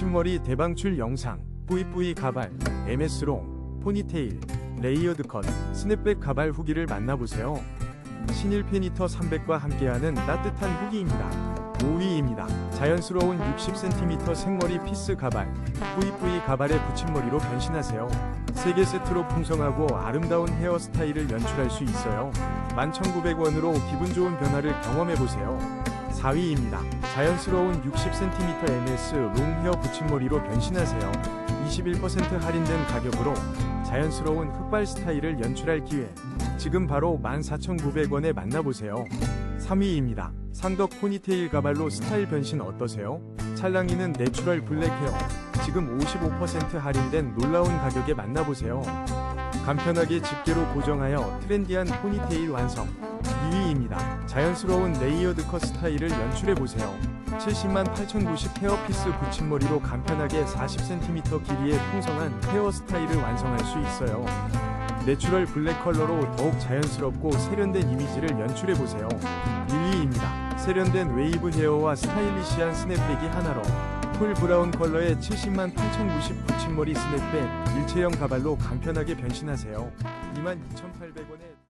붙임머리 대방출 영상, 뿌이뿌이 가발, MS롱, 포니테일, 레이어드 컷, 스냅백 가발 후기를 만나보세요. 신일 페니터 300과 함께하는 따뜻한 후기입니다. 5위입니다. 자연스러운 60cm 생머리 피스 가발, 뿌이뿌이 가발의 붙임머리로 변신하세요. 3개 세트로 풍성하고 아름다운 헤어스타일을 연출할 수 있어요. 11,900원으로 기분 좋은 변화를 경험해보세요. 4위입니다. 자연스러운 60cm MS 롱 헤어 붙임머리로 변신하세요. 21% 할인된 가격으로 자연스러운 흑발 스타일을 연출할 기회. 지금 바로 14,900원에 만나보세요. 3위입니다. 상덕 포니테일 가발로 스타일 변신 어떠세요? 찰랑이는 내추럴 블랙 헤어. 지금 55% 할인된 놀라운 가격에 만나보세요. 간편하게 집게로 고정하여 트렌디한 포니테일 완성. 2위입니다. 자연스러운 레이어드 컷 스타일을 연출해보세요. 70만 8,090 헤어피스 붙임머리로 간편하게 40cm 길이의 풍성한 헤어 스타일을 완성할 수 있어요. 내추럴 블랙 컬러로 더욱 자연스럽고 세련된 이미지를 연출해보세요. 1위입니다. 세련된 웨이브 헤어와 스타일리시한 스냅백이 하나로 풀 브라운 컬러의 70만 8,090 붙임머리 스냅백 일체형 가발로 간편하게 변신하세요. 22,800원에